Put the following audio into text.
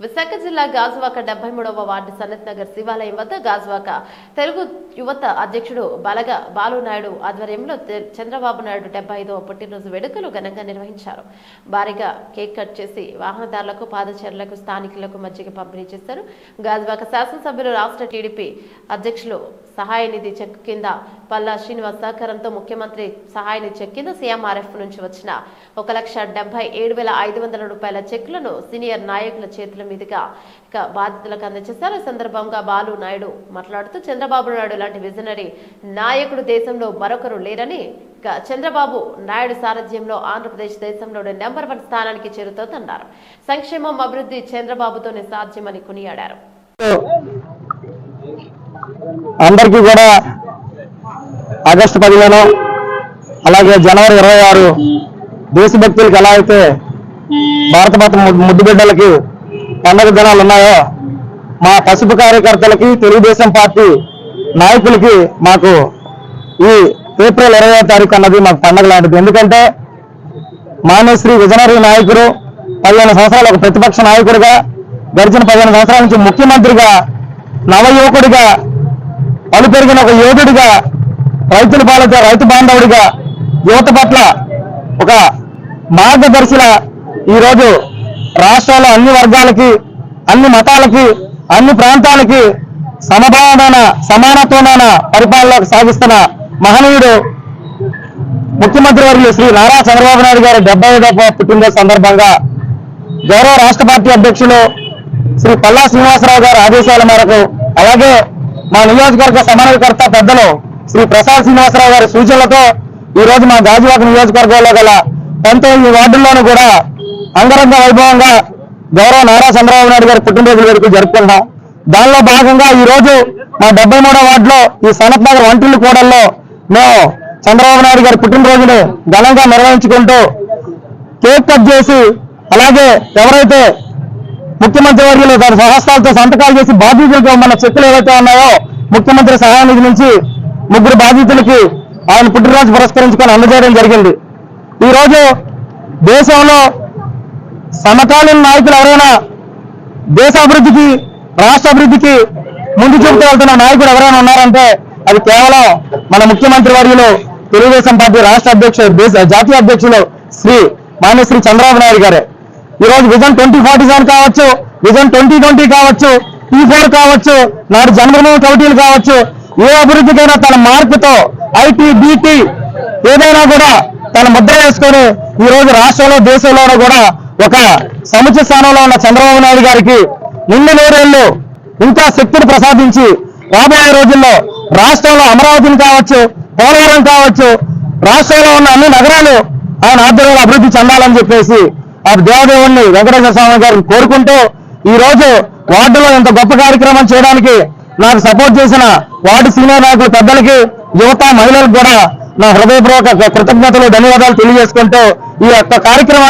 విశాఖ జిల్లా గాజువాక డెబ్బై మూడవ వార్డు సనత్ నగర్ శివాలయం వద్ద గాజువాక తెలుగు యువత అధ్యక్షుడు బలగ బాలునాయుడు ఆధ్వర్యంలో చంద్రబాబు నాయుడు డెబ్బై ఐదవ పుట్టినరోజు వేడుకలు ఘనంగా నిర్వహించారు. భారీగా కేక్ కట్ చేసి వాహనదారులకు పాదచారులకు స్థానికులకు మజ్జిగ పంపిణీ చేశారు. గాజువాక శాసనసభ్యులు రాష్ట్ర టీడీపీ అధ్యక్షులు సహాయ నిధి చెక్ కింద పల్లా శ్రీనివాస్ సహకారంతో ముఖ్యమంత్రి సహాయ నిధి చెక్ కింద సీఎంఆర్ఎఫ్ నుంచి వచ్చిన ఒక లక్ష డెబ్బై ఏడు వేల ఐదు వందల రూపాయల చెక్కులను సీనియర్ నాయకుల చేతుల మీదుగా ఇక బాధితులకు అందజేశారు. ఈ సందర్భంగా బాలు నాయుడు మాట్లాడుతూ చంద్రబాబు నాయుడు లాంటి విజనరీ నాయకుడు దేశంలో మరొకరు లేరని ఇక చంద్రబాబు నాయుడు సారథ్యంలో ఆంధ్రప్రదేశ్ దేశంలోని నెంబర్ వన్ స్థానానికి చేరుతోందన్నారు. సంక్షేమం అభివృద్ధి చంద్రబాబుతోనే సాధ్యమని కొనియాడారు. అందరికీ కూడా ఆగస్టు పదిహేను అలాగే జనవరి ఇరవై ఆరు దేశభక్తులకు ఎలా అయితే భారత మాత ముద్దు బిడ్డలకి పండగ దినాలు ఉన్నాయో మా పసుపు కార్యకర్తలకి తెలుగుదేశం పార్టీ నాయకులకి మాకు ఈ ఏప్రిల్ ఇరవై తారీఖు అన్నది మాకు పండగ లాంటిది. ఎందుకంటే మానేశ్రీ విజనరీ నాయకుడు పదిహేను సంవత్సరాలు ఒక ప్రతిపక్ష నాయకుడిగా గడిచిన పదిహేను సంవత్సరాల నుంచి ముఖ్యమంత్రిగా నవయువకుడిగా పలు పెరిగిన ఒక యోధుడిగా రైతుల పాలిత రైతు బాంధవుడిగా యువత పట్ల ఒక మార్గదర్శిలా ఈరోజు రాష్ట్రాల అన్ని వర్గాలకి అన్ని మతాలకి అన్ని ప్రాంతాలకి సమభావమైన సమానత్వమైన పరిపాలన సాగిస్తున్న మహనీయుడు ముఖ్యమంత్రి వర్యులు శ్రీ నారా చంద్రబాబు నాయుడు గారి డెబ్బై ఐదవ పుట్టినరోజు సందర్భంగా గౌరవ రాష్ట్ర పార్టీ అధ్యక్షులు శ్రీ పల్లా శ్రీనివాసరావు గారి ఆదేశాల మేరకు అలాగే మా నియోజకవర్గ సమన్వయకర్త పెద్దలు శ్రీ ప్రసాద్ శ్రీనివాసరావు గారి సూచనలతో ఈ రోజు మా గాజువాక నియోజకవర్గంలో గల పంతొమ్మిది వార్డుల్లోనూ కూడా అంగరంగ వైభవంగా గౌరవ నారా చంద్రబాబు నాయుడు గారి పుట్టినరోజు వేడుకలు జరుపుకుంటాం దానిలో భాగంగా ఈ రోజు మా డెబ్బై మూడో వార్డులో ఈ సనత్ నగర్ వంటిల్లు కూడల్లో మేము చంద్రబాబు నాయుడు గారి పుట్టినరోజును ఘనంగా నిర్వహించుకుంటూ కేక్ కట్ చేసి అలాగే ఎవరైతే ముఖ్యమంత్రి వర్యులు దాని సహస్రాలతో సంతకాలు చేసి బాధితులకు మన చెక్కులు ఏవైతే ఉన్నాయో ముఖ్యమంత్రి సహాయనిధి నుంచి ముగ్గురు బాధితులకి ఆయన పుట్టినరోజు పురస్కరించుకొని అందజేయడం జరిగింది. ఈరోజు దేశంలో సమకాలీన నాయకులు ఎవరైనా దేశ అభివృద్ధికి రాష్ట్ర అభివృద్ధికి ముందు చూపుతూ వెళ్తున్న నాయకుడు ఎవరైనా ఉన్నారంటే అది కేవలం మన ముఖ్యమంత్రి వర్యులు తెలుగుదేశం పార్టీ రాష్ట్ర అధ్యక్షుడు దేశ జాతీయ అధ్యక్షులు శ్రీ మాన్యశ్రీ చంద్రబాబు నాయుడు గారే. ఈ రోజు విజన్ ట్వంటీ ఫార్టీ సెవెన్ కావచ్చు విజన్ ట్వంటీ ట్వంటీ కావచ్చు టీ ఫోర్ కావచ్చు నాడు జన్మభూమి కమిటీలు కావచ్చు ఏ అభివృద్ధికైనా తన మార్పుతో ఐటీ బీటీ ఏదైనా కూడా తన ముద్ర వేసుకొని ఈ రోజు రాష్ట్రంలో దేశంలోనూ కూడా ఒక సముచిత స్థానంలో ఉన్న చంద్రబాబు నాయుడు గారికి నిన్న నూరేళ్ళు ఇంకా శక్తిని ప్రసాదించి రాబోయే రోజుల్లో రాష్ట్రంలో అమరావతిని కావచ్చు పోలవరం కావచ్చు రాష్ట్రంలో ఉన్న అన్ని నగరాలు ఆయన ఆధ్వర్యంలో అభివృద్ధి చెందాలని చెప్పేసి ఆ దేవదేవుణ్ణి వెంకటేశ్వర స్వామి గారిని కోరుకుంటూ ఈ రోజు వార్డులో ఇంత గొప్ప కార్యక్రమం చేయడానికి నాకు సపోర్ట్ చేసిన వార్డు సీనియర్ నాయకులు పెద్దలకి యువత మహిళలకు కూడా నా హృదయపూర్వక కృతజ్ఞతలు ధన్యవాదాలు తెలియజేసుకుంటూ ఈ యొక్క కార్యక్రమం